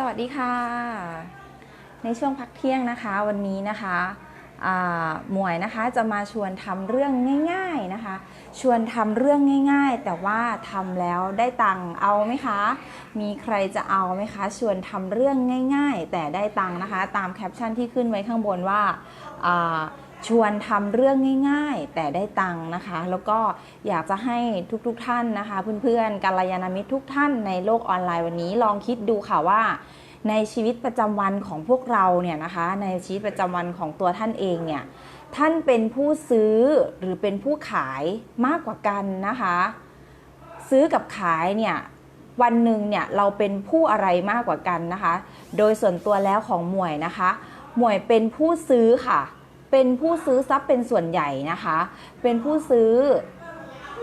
สวัสดีค่ะ ในช่วงพักเที่ยงนะคะวันนี้นะคะหมวยนะคะจะมาชวนทำเรื่องง่าย ๆนะคะ ชวนทำเรื่องง่าย ๆ แต่ว่าทำแล้วได้ตังค์เอาไหมคะ มีใครจะเอาไหมคะ ชวนทำเรื่องง่าย ๆ แต่ได้ตังค์นะคะ ตามแคปชั่นที่ขึ้นไว้ข้างบนว่าอ่า ชวนทำเรื่องง่าย ๆ แต่ได้ตังค์นะคะ แล้วก็อยากจะให้ทุกๆทท่านนะคะ เพื่อนๆกัลยาณมิตรทุกท่านในโลกออนไลน์วันนี้ลองคิดดูค่ะว่า ในชีวิตประจำวันของพวกเราเนี่ยนะคะ ในชีวิตประจำวันของตัวท่านเองเนี่ยท่านเป็นผู้ซื้อหรือเป็นผู้ขายมากกว่ากันนะคะ ซื้อกับขายเนี่ยวันหนึ่งเนี่ยเราเป็นผู้อะไรมากกว่ากันนะคะ โดยส่วนตัวแล้วของหมวยนะคะ หมวยเป็นผู้ซื้อค่ะ เป็นผู้ซื้อทรัพย์เป็นส่วนใหญ่นะคะ เป็นผู้ซื้อ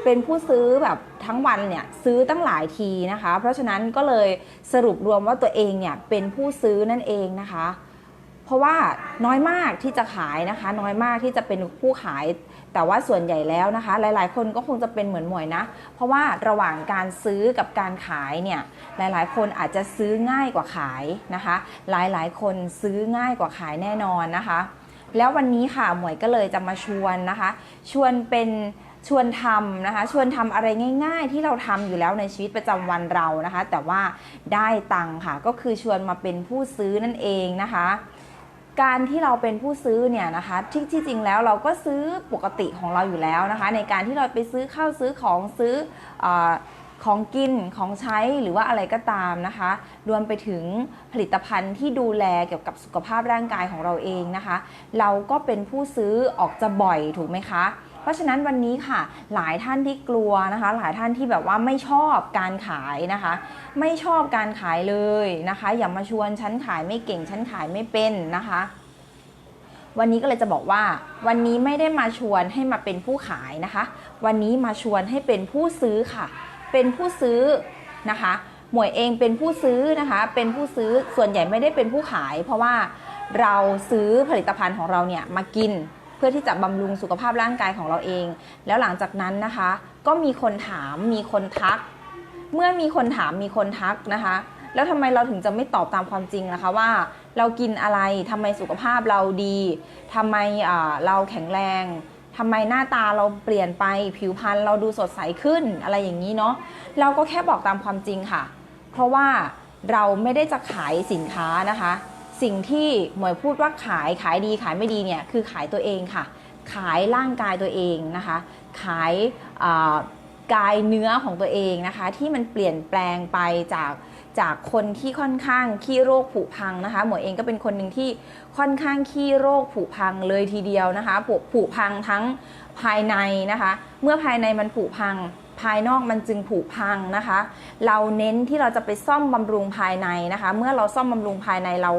เป็นผู้ซื้อแบบทั้งวันเนี่ยซื้อตั้งหลายทีนะคะ เพราะฉะนั้นก็เลยสรุปรวมว่าตัวเองเนี่ยเป็นผู้ซื้อนั่นเองนะคะ เพราะว่าน้อยมากที่จะขายนะคะ น้อยมากที่จะเป็นผู้ขาย แต่ว่าส่วนใหญ่แล้วนะคะ หลายๆ คนก็คงจะเป็นเหมือนหมวยนะ เพราะว่าระหว่างการซื้อกับการขายเนี่ยหลายๆ คนอาจจะซื้อง่ายกว่าขายนะคะ หลายๆ คนซื้อง่ายกว่าขายแน่นอนนะคะ แล้ววันนี้ค่ะหมวยก็เลยจะมาชวนนะคะ ชวนเป็นชวนทำนะคะ ชวนทำอะไรง่าย ๆ ที่เราทำอยู่แล้วในชีวิตประจำวันเรานะคะ แต่ว่าได้ตังค์ค่ะ ก็คือชวนมาเป็นผู้ซื้อนั่นเองนะคะ การที่เราเป็นผู้ซื้อเนี่ยนะคะที่ที่จริงแล้วเราก็ซื้อปกติของเราอยู่แล้วนะคะ ในการที่เราไปซื้อข้าวซื้อของซื้ออ ของกินของใช้หรือว่าอะไรก็ตามนะคะ รวมไปถึงผลิตภัณฑ์ที่ดูแลเกี่ยวกับสุขภาพร่างกายของเราเองนะคะ เราก็เป็นผู้ซื้อออกจะบ่อยถูกไหมคะ เพราะฉะนั้นวันนี้ค่ะ หลายท่านที่กลัวนะคะ หลายท่านที่แบบว่าไม่ชอบการขายนะคะ ไม่ชอบการขายเลยนะคะ อย่ามาชวนฉันขายไม่เก่งฉันขายไม่เป็นนะคะวันนี้ก็เลยจะบอกว่า วันนี้ไม่ได้มาชวนให้มาเป็นผู้ขายนะคะ วันนี้มาชวนให้เป็นผู้ซื้อค่ะ เป็นผู้ซื้อนะคะหมวยเองเป็นผู้ซื้อนะคะเป็นผู้ซื้อส่วนใหญ่ไม่ได้เป็นผู้ขาย เพราะว่าเราซื้อผลิตภัณฑ์ของเราเนี่ยมากินเพื่อที่จะบำรุงสุขภาพร่างกายของเราเอง แล้วหลังจากนั้นนะคะ ก็มีคนถามมีคนทัก เมื่อมีคนถามมีคนทักนะคะ แล้วทำไมเราถึงจะไม่ตอบตามความจริงล่ะคะว่า เรากินอะไรทำไมสุขภาพเราดีทำไมเราแข็งแรง ทำไมหน้าตาเราเปลี่ยนไปผิวพรรณเราดูสดใสขึ้นอะไรอย่างนี้เนาะเราก็แค่บอกตามความจริงค่ะ เพราะว่าเราไม่ได้จะขายสินค้านะคะ สิ่งที่หมวยพูดว่าขายขายดีขายไม่ดีเนี่ยคือขายตัวเองค่ะ ขายร่างกายตัวเองนะคะ ขายกายเนื้อของตัวเองนะคะ ที่มันเปลี่ยนแปลงไปจาก จากคนที่ค่อนข้างขี้โรคผุพังนะคะ หมวยเองก็เป็นคนหนึ่งที่ค่อนข้างขี้โรคผุพังเลยทีเดียวนะคะผุผุพังทั้งภายในนะคะ เมื่อภายในมันผุพัง ภายนอกมันจึงผุพังนะคะ เราเน้นที่เราจะไปซ่อมบำรุงภายในนะคะ เมื่อเราซ่อมบำรุงภายในเรา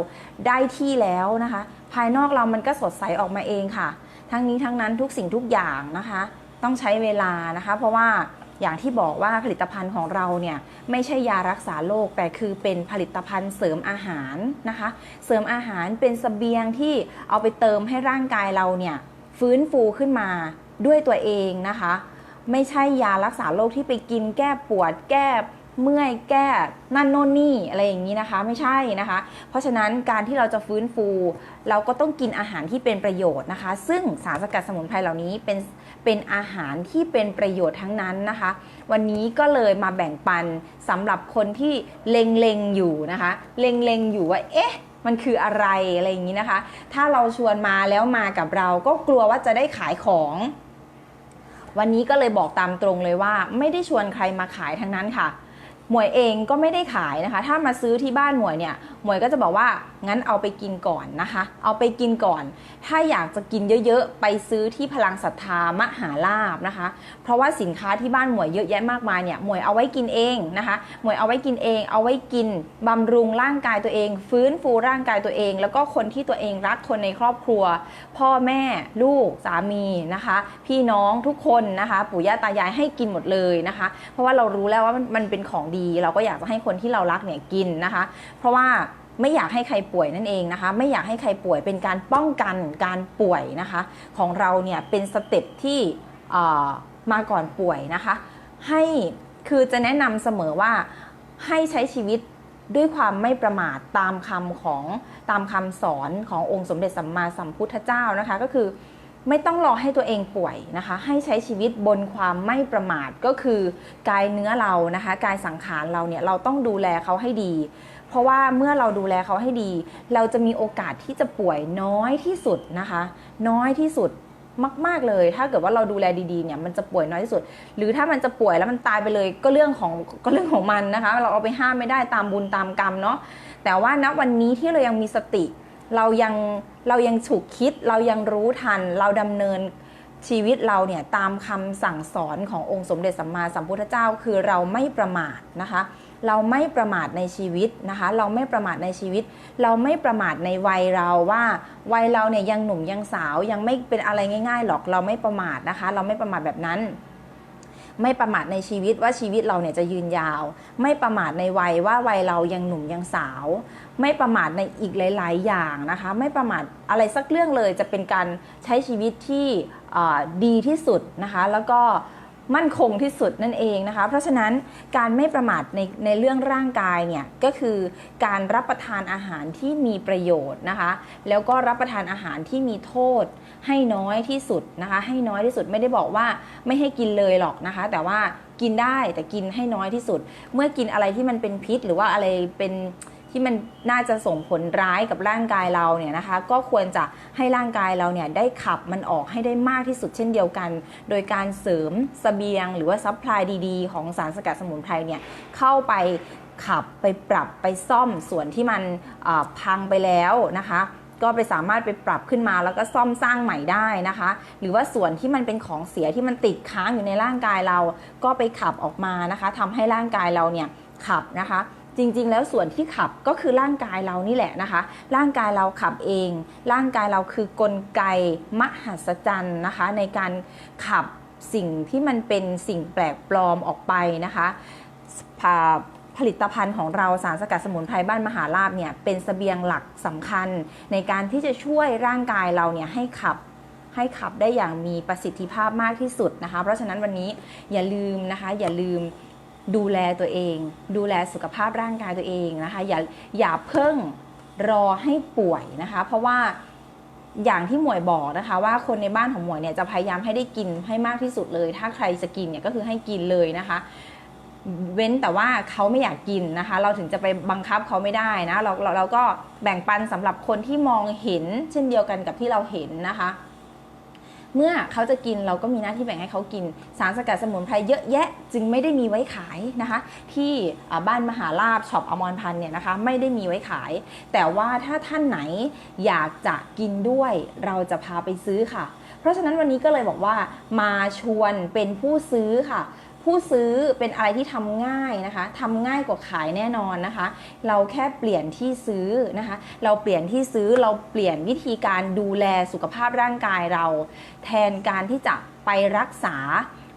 ได้ที่แล้วนะคะ ภายนอกเรามันก็สดใสออกมาเองค่ะ ทั้งนี้ทั้งนั้นทุกสิ่งทุกอย่างนะคะ ต้องใช้เวลานะคะ เพราะว่า อย่างที่บอกว่าผลิตภัณฑ์ของเราเนี่ยไม่ใช่ยารักษาโรคแต่คือเป็นผลิตภัณฑ์เสริมอาหารนะคะ เสริมอาหารเป็นสเสบียงที่เอาไปเติมให้ร่างกายเราเนี่ยฟื้นฟูขึ้นมาด้วยตัวเองนะคะ ไม่ใช่ยารักษาโรคที่ไปกินแก้ปวดแก้ เมื่อยแก้นั่นโน่นนี่อะไรอย่างนี้นะคะไม่ใช่นะคะ เพราะฉะนั้นการที่เราจะฟื้นฟู เราก็ต้องกินอาหารที่เป็นประโยชน์นะคะ ซึ่งสารสกัดสมุนไพรเหล่านี้เป็นเป็นอาหารที่เป็นประโยชน์ทั้งนั้นนะคะ วันนี้ก็เลยมาแบ่งปันสำหรับคนที่เล็งๆอยู่นะคะ เล็งๆอยู่ว่าเอ๊ะมันคืออะไรอะไรอย่างนี้นะคะ ถ้าเราชวนมาแล้วมากับเราก็กลัวว่าจะได้ขายของวันนี้ก็เลยบอกตามตรงเลยว่า ไม่ได้ชวนใครมาขายทั้งนั้นค่ะ หมวยเองก็ไม่ได้ขายนะคะ ถ้ามาซื้อที่บ้านหมวยเนี่ย หมวยก็จะบอกว่างั้นเอาไปกินก่อนนะคะ เอาไปกินก่อน ถ้าอยากจะกินเยอะๆ ไปซื้อที่พลังศรัทธามหาลาบนะคะ เพราะว่าสินค้าที่บ้านหมวยเยอะแยะมากมายเนี่ยหมวยเอาไว้กินเองนะคะหมวยเอาไว้กินเอง เอาไว้กินบำรุงร่างกายตัวเอง ฟื้นฟูร่างกายตัวเอง แล้วก็คนที่ตัวเองรักคนในครอบครัว พ่อแม่ลูกสามีนะคะ พี่น้องทุกคนนะคะปู่ย่าตายายให้กินหมดเลยนะคะ เพราะว่าเรารู้แล้วว่ามันมันเป็นของดี เราก็อยากจะให้คนที่เรารักเนี่ยกินนะคะ เพราะว่า ไม่อยากให้ใครป่วยนั่นเองนะคะ ไม่อยากให้ใครป่วยเป็นการป้องกันการป่วยนะคะ ของเราเนี่ยเป็นสเต็ปที่มาก่อนป่วยนะคะ ให้คือจะแนะนำเสมอว่าให้ใช้ชีวิตด้วยความไม่ประมาทตามคำของตามคำสอนขององค์สมเด็จสัมมาสัมพุทธเจ้านะคะ ก็คือไม่ต้องรอให้ตัวเองป่วยนะคะ ให้ใช้ชีวิตบนความไม่ประมาทก็คือกายเนื้อเรานะคะ กายสังขารเราเนี่ยเราต้องดูแลเขาให้ดี เพราะว่าเมื่อเราดูแลเขาให้ดี เราจะมีโอกาสที่จะป่วยน้อยที่สุดนะคะ น้อยที่สุดมาก ๆ เลย ถ้าเกิดว่าเราดูแลดีๆเนี่ยมันจะป่วยน้อยที่สุด หรือถ้ามันจะป่วยแล้วมันตายไปเลยก็เรื่องของก็เรื่องของมันนะคะ เราเอาไปห้ามไม่ได้ตามบุญตามกรรมเนาะแต่ว่าณวันนี้ที่เรายังมีสติ เรายังเรายังฉุกคิด เรายังรู้ทัน เราดำเนินชีวิตเราเนี่ยตามคำสั่งสอนขององค์สมเด็จสัมมาสัมพุทธเจ้า คือเราไม่ประมาทนะคะ เราไม่ประมาทในชีวิตนะคะ เราไม่ประมาทในชีวิต เราไม่ประมาทในวัยเราว่าวัยเราเนี่ยยังหนุ่มยังสาวยังไม่เป็นอะไรง่ายๆหรอกเราไม่ประมาทนะคะ เราไม่ประมาทแบบนั้น ไม่ประมาทในชีวิตว่าชีวิตเราเนี่ยจะยืนยาว ไม่ประมาทในวัยว่าวัยเรายังหนุ่มยังสาว ไม่ประมาทในอีกหลาย ๆ อย่างนะคะ ไม่ประมาทอะไรสักเรื่องเลยจะเป็นการใช้ชีวิตที่ดีที่สุดนะคะ แล้วก็ มั่นคงที่สุดนั่นเองนะคะ เพราะฉะนั้นการไม่ประมาทในในเรื่องร่างกายเนี่ยก็คือการรับประทานอาหารที่มีประโยชน์นะคะ แล้วก็รับประทานอาหารที่มีโทษ ให้น้อยที่สุดนะคะ ให้น้อยที่สุดไม่ได้บอกว่าไม่ให้กินเลยหรอกนะคะ แต่ว่ากินได้แต่กินให้น้อยที่สุด เมื่อกินอะไรที่มันเป็นพิษหรือว่าอะไรเป็น ที่มันน่าจะส่งผลร้ายกับร่างกายเราเนี่ยนะคะก็ควรจะให้ร่างกายเราเนี่ยได้ขับมันออกให้ได้มากที่สุดเช่นเดียวกัน โดยการเสริมสเสบียง หรือว่าซัพพลายดีๆ ของสารสกัดสมุนไพรเนี่ยเข้าไปขับไปปรับไปซ่อมส่วนที่มันพังไปแล้วนะคะก็ไปสามารถไปปรับขึ้นมาแล้วก็ซ่อมสร้างใหม่ได้นะคะ หรือว่าส่วนที่มันเป็นของเสียที่มันติดค้างอยู่ในร่างกายเรา ก็ไปขับออกมานะคะทำให้ร่างกายเราเนี่ยขับนะคะ จริง ๆ แล้วส่วนที่ขับก็คือร่างกายเรานี่แหละนะคะ ร่างกายเราขับเอง ร่างกายเราคือกลไกมหัศจรรย์นะคะ ในการขับสิ่งที่มันเป็นสิ่งแปลกปลอมออกไปนะคะผลิตภัณฑ์ของเราสารสกัดสมุนไพรบ้านมหาลาบเนี่ยเป็นเสบียงหลักสำคัญ ในการที่จะช่วยร่างกายเราเนี่ยให้ขับให้ขับได้อย่างมีประสิทธิภาพมากที่สุดนะคะ เพราะฉะนั้นวันนี้อย่าลืมนะคะ อย่าลืม ดูแลตัวเอง ดูแลสุขภาพร่างกายตัวเองนะคะ อย่าอย่าเพิ่งรอให้ป่วยนะคะ เพราะว่าอย่างที่หมวยบอกนะคะ ว่าคนในบ้านของหมวยเนี่ยจะพยายามให้ได้กินให้มากที่สุดเลย ถ้าใครจะกินเนี่ยก็คือให้กินเลยนะคะ เว้นแต่ว่าเขาไม่อยากกินนะคะ เราถึงจะไปบังคับเขาไม่ได้นะเราเราเราก็แบ่งปันสำหรับคนที่มองเห็น เช่นเดียวกันกับที่เราเห็นนะคะ เมื่อเขาจะกินเราก็มีหน้าที่แบ่งให้เขากิน สารสกัดสมุนไพรเยอะแยะจึงไม่ได้มีไว้ขายนะคะ ที่บ้านมหาลาบช็อปอมรพันธ์เนี่ยนะคะไม่ได้มีไว้ขาย แต่ว่าถ้าท่านไหนอยากจะกินด้วยเราจะพาไปซื้อค่ะ เพราะฉะนั้นวันนี้ก็เลยบอกว่ามาชวนเป็นผู้ซื้อค่ะ ผู้ซื้อเป็นอะไรที่ทำง่ายนะคะทำง่ายกว่าขายแน่นอนนะคะ เราแค่เปลี่ยนที่ซื้อนะคะ เราเปลี่ยนที่ซื้อเราเปลี่ยนวิธีการดูแลสุขภาพร่างกายเรา แทนการที่จะไปรักษา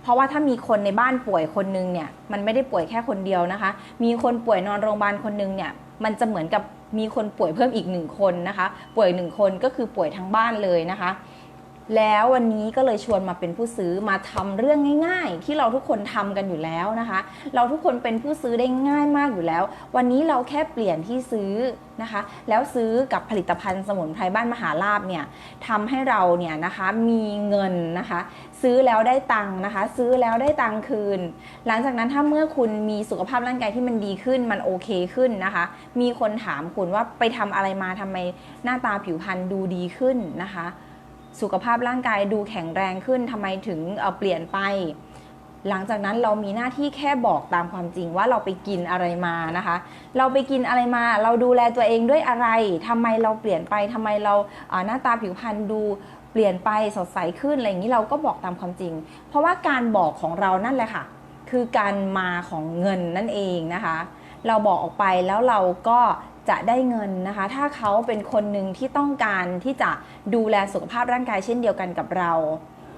เพราะว่าถ้ามีคนในบ้านป่วยคนนึงเนี่ยมันไม่ได้ป่วยแค่คนเดียวนะคะ มีคนป่วยนอนโรงพยาบาลคนนึงเนี่ยมันจะเหมือนกับมีคนป่วยเพิ่มอีกหนึ่งคนนะคะ ป่วยหนึ่งคนก็คือป่วยทั้งบ้านเลยนะคะ แล้ววันนี้ก็เลยชวนมาเป็นผู้ซื้อมาทำเรื่องง่าย ๆ ที่เราทุกคนทำกันอยู่แล้วนะคะ เราทุกคนเป็นผู้ซื้อได้ง่ายมากอยู่แล้ว วันนี้เราแค่เปลี่ยนที่ซื้อนะคะ แล้วซื้อกับผลิตภัณฑ์สมุนไพรบ้านมหาลาบเนี่ยทำให้เราเนี่ยนะคะมีเงินนะคะ ซื้อแล้วได้ตังค์นะคะ ซื้อแล้วได้ตังค์คืน หลังจากนั้นถ้าเมื่อคุณมีสุขภาพร่างกายที่มันดีขึ้นมันโอเคขึ้นนะคะ มีคนถามคุณว่าไปทำอะไรมาทำไมหน้าตาผิวพรรณดูดีขึ้นนะคะ สุขภาพร่างกายดูแข็งแรงขึ้นทำไมถึงเเปลี่ยนไป หลังจากนั้นเรามีหน้าที่แค่บอกตามความจริงว่าเราไปกินอะไรมานะคะ เราไปกินอะไรมา เราดูแลตัวเองด้วยอะไรทำไมเราเปลี่ยนไปทำไมเราเอ่อหน้าตาผิวพรรณดูเปลี่ยนไปสดใสขึ้นอะไรอย่างนี้เราก็บอกตามความจริง เพราะว่าการบอกของเรานั่นแหละค่ะ คือการมาของเงินนั่นเองนะคะ เราบอกออกไปแล้วเราก็ จะได้เงินนะคะ ถ้าเขาเป็นคนหนึ่งที่ต้องการที่จะดูแลสุขภาพร่างกายเช่นเดียวกันกับเรา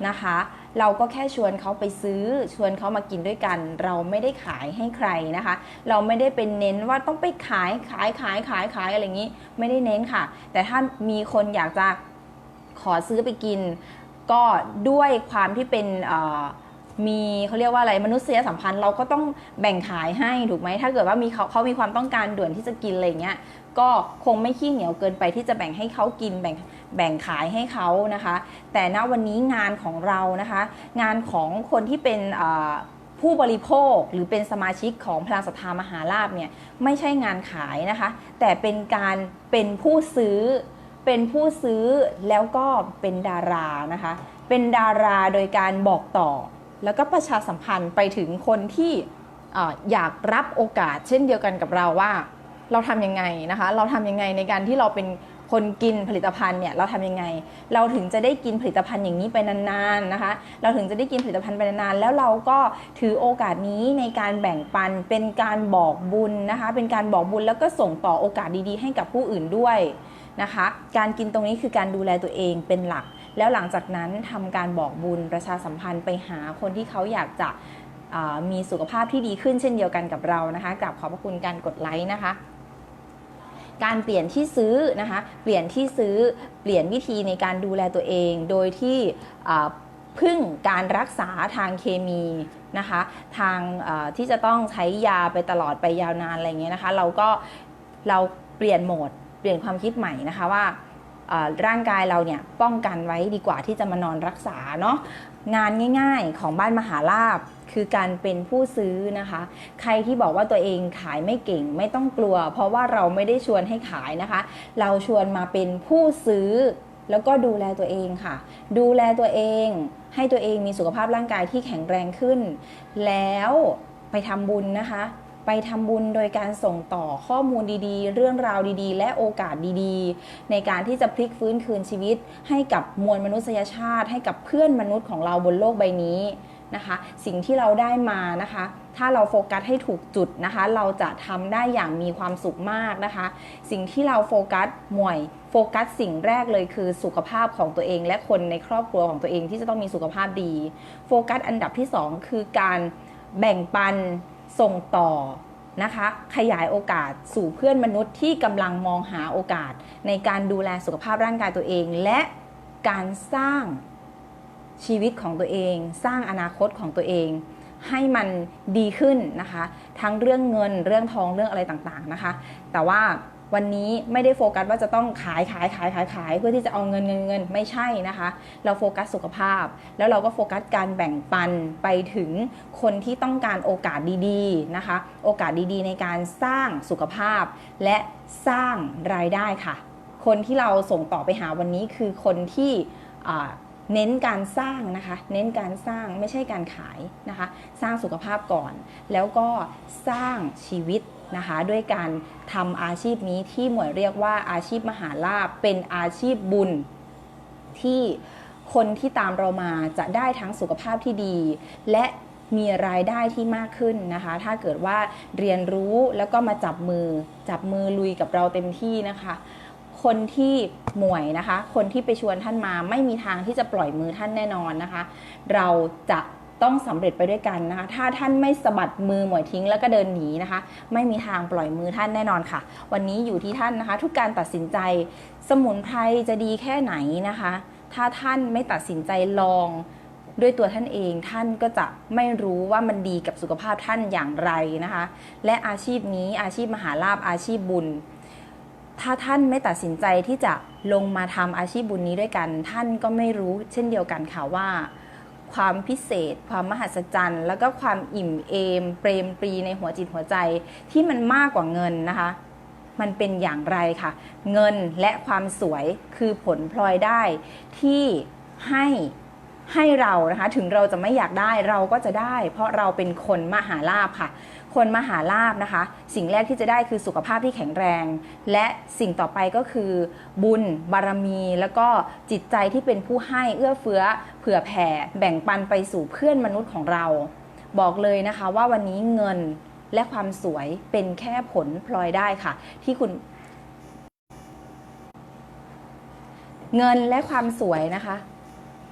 นะคะ เราก็แค่ชวนเขาไปซื้อชวนเขามากินด้วยกัน เราไม่ได้ขายให้ใครนะคะ เราไม่ได้เป็นเน้นว่าต้องไปขายขายขายขายขายอะไรอย่างนี้ ไม่ได้เน้นค่ะ แต่ถ้ามีคนอยากจะขอซื้อไปกิน ก็ด้วยความที่เป็นเอ่อ มีเขาเรียกว่าอะไรมนุษยสัมพันธ์เราก็ต้องแบ่งขายให้ถูกไหมถ้าเกิดว่ามีเขาเขามีความต้องการด่วนที่จะกินอะไรเงี้ยก็คงไม่ขี้เหนียวเกินไปที่จะแบ่งให้เขากินแบ่งแบ่งขายให้เขานะคะ แต่ณวันนี้งานของเรานะคะ งานของคนที่เป็นผู้บริโภคหรือเป็นสมาชิกของพลังศรัทธามหาลาภเนี่ยไม่ใช่งานขายนะคะ แต่เป็นการเป็นผู้ซื้อ เป็นผู้ซื้อแล้วก็เป็นดารานะคะ เป็นดาราโดยการบอกต่อ แล้วก็ประชาสัมพันธ์ไปถึงคนที่ออยากรับโอกาส เช่นเดียวกันกับเราว่า เราทำยังไงนะคะ เราทำยังไงในการที่เราเป็นคนกินผลิตภัณฑ์เนี่ยเราทำยังไง เราถึงจะได้กินผลิตภัณฑ์อย่างนี้ไปนานๆนะคะ เราถึงจะได้กินผลิตภัณฑ์ไปนานๆแล้วเราก็ถือโอกาสนี้ในการแบ่งปันเป็นการบอกบุญนะคะ เป็นการบอกบุญแล้วก็ส่งต่อโอกาสดีๆ ให้กับผู้อื่นด้วยนะคะ การกินตรงนี้คือการดูแลตัวเองเป็นหลัก แล้วหลังจากนั้นทำการบอกบุญประชาสัมพันธ์ไปหาคนที่เขาอยากจะมีสุขภาพที่ดีขึ้นเช่นเดียวกันกับเรานะคะกราบขอบพระคุณการกดไลค์นะคะ การเปลี่ยนที่ซื้อนะคะ เปลี่ยนที่ซื้อเปลี่ยนวิธีในการดูแลตัวเอง โดยที่พึ่งการรักษาทางเคมีนะคะ ทางที่จะต้องใช้ยาไปตลอดไปยาวนานอะไรเงี้ยนะคะ เราก็เราเปลี่ยนโหมด เปลี่ยนความคิดใหม่นะคะว่า ร่างกายเราเนี่ยป้องกันไว้ดีกว่าที่จะมานอนรักษาเนาะงานง่ายๆของบ้านมหาลาบคือการเป็นผู้ซื้อนะคะ ใครที่บอกว่าตัวเองขายไม่เก่งไม่ต้องกลัว เพราะว่าเราไม่ได้ชวนให้ขายนะคะ เราชวนมาเป็นผู้ซื้อแล้วก็ดูแลตัวเองค่ะ ดูแลตัวเอง ให้ตัวเองมีสุขภาพร่างกายที่แข็งแรงขึ้น แล้วไปทำบุญนะคะ ไปทำบุญโดยการส่งต่อข้อมูลดีๆ เรื่องราวดีๆ และโอกาสดีๆ ในการที่จะพลิกฟื้นคืนชีวิต ให้กับมวลมนุษยชาติ ให้กับเพื่อนมนุษย์ของเราบนโลกใบนี้นะคะ สิ่งที่เราได้มานะคะ ถ้าเราโฟกัสให้ถูกจุดนะคะ เราจะทำได้อย่างมีความสุขมากนะคะ สิ่งที่เราโฟกัสหมวยโฟกัสสิ่งแรกเลยคือสุขภาพของตัวเอง และคนในครอบครัวของตัวเองที่จะต้องมีสุขภาพดี โฟกัสอันดับที่สองคือการแบ่งปัน ส่งต่อนะคะขยายโอกาสสู่เพื่อนมนุษย์ที่กำลังมองหาโอกาส ในการดูแลสุขภาพร่างกายตัวเอง และการสร้างชีวิตของตัวเอง สร้างอนาคตของตัวเอง ให้มันดีขึ้นนะคะ ทั้งเรื่องเงินเรื่องทองเรื่องอะไรต่างๆนะคะ แต่ว่า วันนี้ไม่ได้โฟกัสว่าจะต้องขายขายขายขายขายเพื่อที่จะเอาเงินเงินเงินไม่ใช่นะคะ เราโฟกัสสุขภาพ แล้วเราก็โฟกัสการแบ่งปันไปถึงคนที่ต้องการโอกาสดีๆนะคะ โอกาสดีๆ ในการสร้างสุขภาพ และสร้างรายได้ค่ะ คนที่เราส่งต่อไปหาวันนี้คือคนที่เน้นการสร้างนะคะ เน้นการสร้างไม่ใช่การขายนะคะ สร้างสุขภาพก่อน แล้วก็สร้างชีวิต นะคะด้วยการทำอาชีพนี้ที่หมวยเรียกว่าอาชีพมหาลาภเป็นอาชีพบุญที่คนที่ตามเรามาจะได้ทั้งสุขภาพที่ดี และมีรายได้ที่มากขึ้นนะคะ ถ้าเกิดว่าเรียนรู้แล้วก็มาจับมือ จับมือลุยกับเราเต็มที่นะคะ คนที่หมวยนะคะ คนที่ไปชวนท่านมาไม่มีทางที่จะปล่อยมือท่านแน่นอนนะคะ เราจะ ต้องสำเร็จไปด้วยกันนะคะ ถ้าท่านไม่สะบัดมือหมวยทิ้งแล้วก็เดินหนีนะคะ ไม่มีทางปล่อยมือท่านแน่นอนค่ะ วันนี้อยู่ที่ท่านนะคะ ทุกการตัดสินใจ สมุนไพรจะดีแค่ไหนนะคะ ถ้าท่านไม่ตัดสินใจลองด้วยตัวท่านเองท่านก็จะไม่รู้ว่ามันดีกับสุขภาพท่านอย่างไรนะคะ และอาชีพนี้อาชีพมหาลาภอาชีพบุญ ถ้าท่านไม่ตัดสินใจที่จะลงมาทำอาชีพบุญนี้ด้วยกัน ท่านก็ไม่รู้เช่นเดียวกันค่ะว่า ความพิเศษ ความมหัศจรรย์ แล้วก็ความอิ่มเอม เปรมปรีในหัวจิตหัวใจที่มันมากกว่าเงินนะคะ มันเป็นอย่างไรค่ะ เงินและความสวยคือผลพลอยได้ที่ให้ให้เรานะคะ ถึงเราจะไม่อยากได้เราก็จะได้ เพราะเราเป็นคนมหาลาภค่ะ คนมหาลาภนะคะ สิ่งแรกที่จะได้คือสุขภาพที่แข็งแรง และสิ่งต่อไปก็คือบุญบารมี แล้วก็จิตใจที่เป็นผู้ให้เอื้อเฟื้อ เผื่อแผ่ แบ่งปันไปสู่เพื่อนมนุษย์ของเรา บอกเลยนะคะว่าวันนี้เงินและความสวยเป็นแค่ผลพลอยได้ค่ะ ที่คุณ เงินและความสวยนะคะ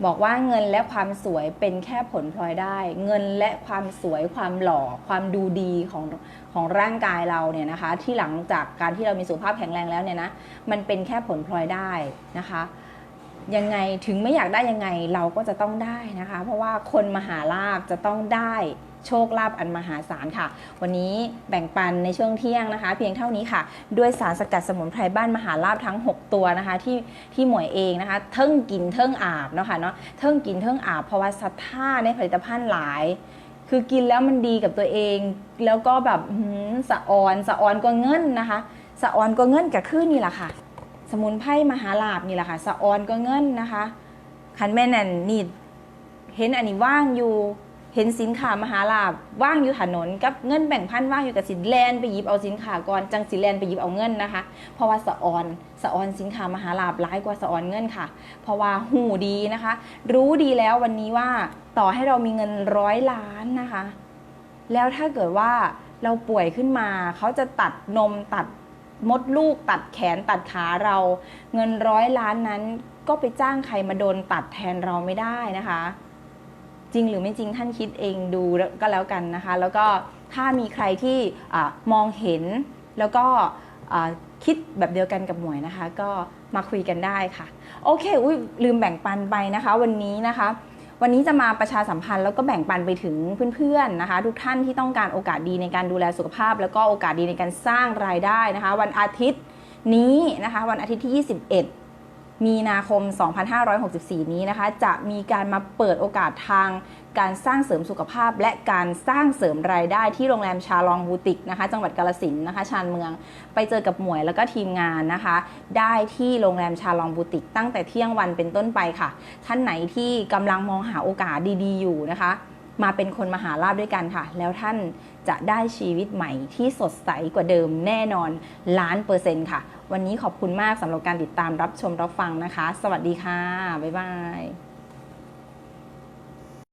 บอกว่าเงินและความสวยเป็นแค่ผลพลอยได้ เงินและความสวยความหล่อความดูดีของของร่างกายเราเนี่ยนะคะ ที่หลังจากการที่เรามีสุขภาพแข็งแรงแล้วเนี่ยนะมันเป็นแค่ผลพลอยได้นะคะยังไงถึงไม่อยากได้ยังไงเราก็จะต้องได้นะคะ เพราะว่าคนมหาลาภจะต้องได้ โชคลาภอันมหาศาลค่ะ วันนี้แบ่งปันในช่วงเที่ยงนะคะ เพียงเท่านี้ค่ะ ด้วยสารสกัดสมุนไพรบ้านมหาลาภทั้ง 6 ตัวนะคะ ที่ที่หมวยเองนะคะ เทิงกินเทิงอาบเนาะค่ะเนาะเทิงกินเทิงอาบเพราะว่าศรัทธาในผลิตภัณฑ์หลาย คือกินแล้วมันดีกับตัวเอง แล้วก็แบบสะออนสะออนกว่าเงินนะคะสะออนกว่าเงินกับขึ้นนี่แหละค่ะ สมุนไพรมหาลาบนี่แหละค่ะสะออนก็เงินนะคะคันแม่นั่นนี่เห็นอันนี้ว่างอยู่ เห็นสินค้ามหาลาบว่างอยู่ถนนกับเงินแบ่งพันว่างอยู่กับสินแลนไปหยิบเอาสินค้าก่อนจังสินแลนไปหยิบเอาเงินนะคะ เพราะว่าสะออนสะออนสินค้ามหาลาบร้ายกว่าสะออนเงินค่ะ เพราะว่าหูดีนะคะ รู้ดีแล้ววันนี้ว่าต่อให้เรามีเงินร้อยล้านนะคะ แล้วถ้าเกิดว่าเราป่วยขึ้นมาเขาจะตัดนมตัดมดลูกตัดแขนตัดขาเรา เงินร้อยล้านนั้นก็ไปจ้างใครมาโดนตัดแทนเราไม่ได้นะคะ จริงหรือไม่จริงท่านคิดเองดูก็แล้วกันนะคะ แล้วก็ถ้ามีใครที่มองเห็นแล้วก็คิดแบบเดียวกันกับหมวยนะคะ ก็มาคุยกันได้ค่ะ โอเคอุ้ยลืมแบ่งปันไปนะคะ วันนี้นะคะ วันนี้จะมาประชาสัมพันธ์แล้วก็แบ่งปันไปถึงเพื่อนๆนะคะ ทุกท่านที่ต้องการโอกาสดีในการดูแลสุขภาพ แล้วก็โอกาสดีในการสร้างรายได้นะคะ วันอาทิตย์นี้นะคะ วันอาทิตย์ที่ 21 มีนาคม 2564 นี้นะคะ จะมีการมาเปิดโอกาสทางการสร้างเสริมสุขภาพ และการสร้างเสริมรายได้ที่โรงแรมชาลองบูติกนะคะ จังหวัดกาลสินนะคะชานเมือง ไปเจอกับหมวยแล้วก็ทีมงานนะคะ ได้ที่โรงแรมชาลองบูติก ตั้งแต่เที่ยงวันเป็นต้นไปค่ะ ท่านไหนที่กำลังมองหาโอกาสดีๆ อยู่นะคะ มาเป็นคนมหาลาภด้วยกันค่ะ แล้วท่านจะได้ชีวิตใหม่ที่สดใสกว่าเดิมแน่นอนล้านเปอร์เซ็นต์ค่ะ วันนี้ขอบคุณมากสำหรับการติดตามรับชมรับฟังนะคะ สวัสดีค่ะ บ๊ายบาย